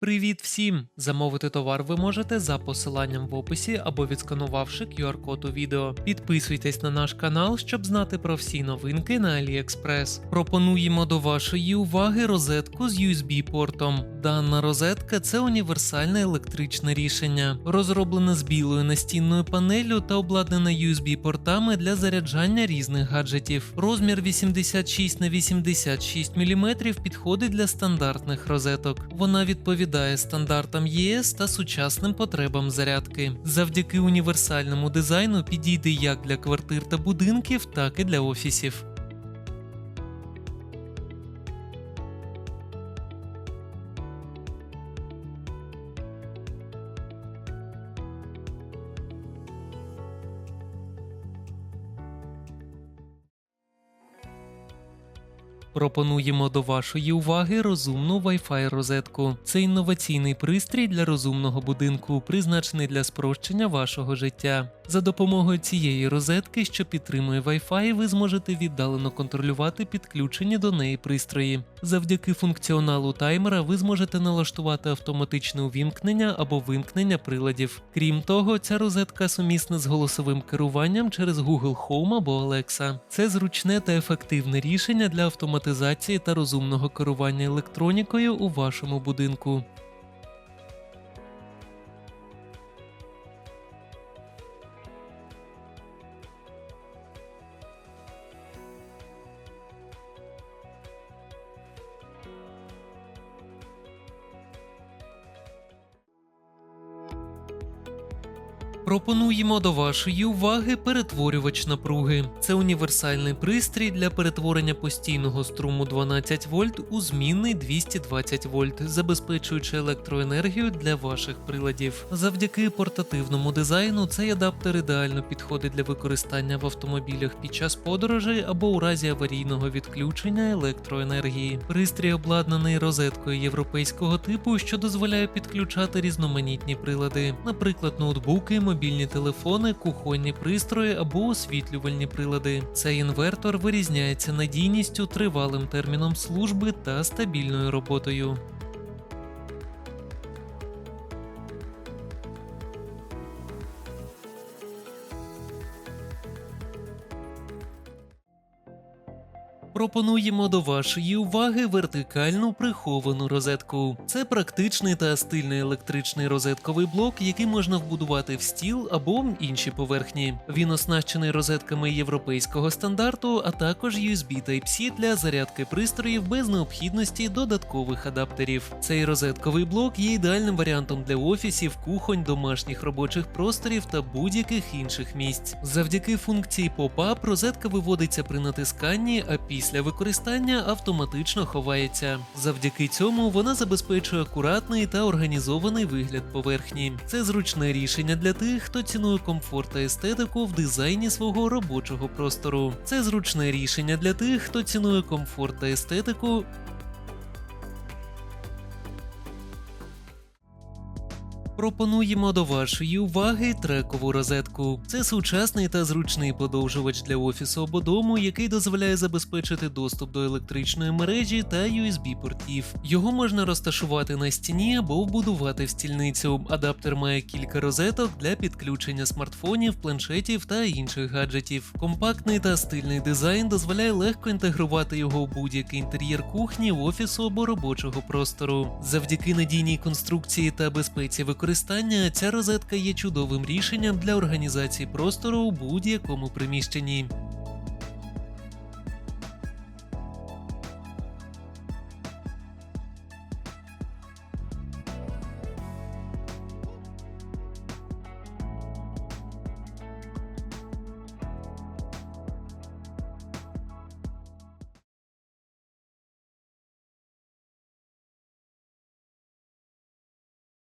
Привіт всім! Замовити товар ви можете за посиланням в описі або відсканувавши QR-код у відео. Підписуйтесь на наш канал, щоб знати про всі новинки на AliExpress. Пропонуємо до вашої уваги розетку з USB-портом. Дана розетка це універсальне електричне рішення, розроблене з білою настінною панеллю та обладнана USB-портами для заряджання різних гаджетів. Розмір 86 на 86 мм підходить для стандартних розеток. Вона відповідає стандартам ЄС та сучасним потребам зарядки. Завдяки універсальному дизайну підійде як для квартир та будинків, так і для офісів. Пропонуємо до вашої уваги розумну Wi-Fi розетку. Це інноваційний пристрій для розумного будинку, призначений для спрощення вашого життя. За допомогою цієї розетки, що підтримує Wi-Fi, ви зможете віддалено контролювати підключені до неї пристрої. Завдяки функціоналу таймера ви зможете налаштувати автоматичне увімкнення або вимкнення приладів. Крім того, ця розетка сумісна з голосовим керуванням через Google Home або Alexa. Це зручне та ефективне рішення для автоматизації та розумного керування електронікою у вашому будинку. Пропонуємо до вашої уваги перетворювач напруги. Це універсальний пристрій для перетворення постійного струму 12 вольт у змінний 220 вольт, забезпечуючи електроенергію для ваших приладів. Завдяки портативному дизайну цей адаптер ідеально підходить для використання в автомобілях під час подорожей або у разі аварійного відключення електроенергії. Пристрій обладнаний розеткою європейського типу, що дозволяє підключати різноманітні прилади, наприклад, ноутбуки, мобільні телефони, кухонні пристрої або освітлювальні прилади. Цей інвертор вирізняється надійністю, тривалим терміном служби та стабільною роботою. Пропонуємо до вашої уваги вертикальну приховану розетку. Це практичний та стильний електричний розетковий блок, який можна вбудувати в стіл або інші поверхні. Він оснащений розетками європейського стандарту, а також USB Type-C для зарядки пристроїв без необхідності додаткових адаптерів. Цей розетковий блок є ідеальним варіантом для офісів, кухонь, домашніх робочих просторів та будь-яких інших місць. Завдяки функції Pop-up розетка виводиться при натисканні, а після використання автоматично ховається. Завдяки цьому вона забезпечує акуратний та організований вигляд поверхні. Це зручне рішення для тих, хто цінує комфорт та естетику в дизайні свого робочого простору. Це зручне рішення для тих, хто цінує комфорт та естетику Пропонуємо до вашої уваги трекову розетку. Це сучасний та зручний подовжувач для офісу або дому, який дозволяє забезпечити доступ до електричної мережі та USB-портів. Його можна розташувати на стіні або вбудувати в стільницю. Адаптер має кілька розеток для підключення смартфонів, планшетів та інших гаджетів. Компактний та стильний дизайн дозволяє легко інтегрувати його в будь-який інтер'єр кухні, офісу або робочого простору. Завдяки надійній конструкції та безпеці використання ця розетка є чудовим рішенням для організації простору у будь-якому приміщенні.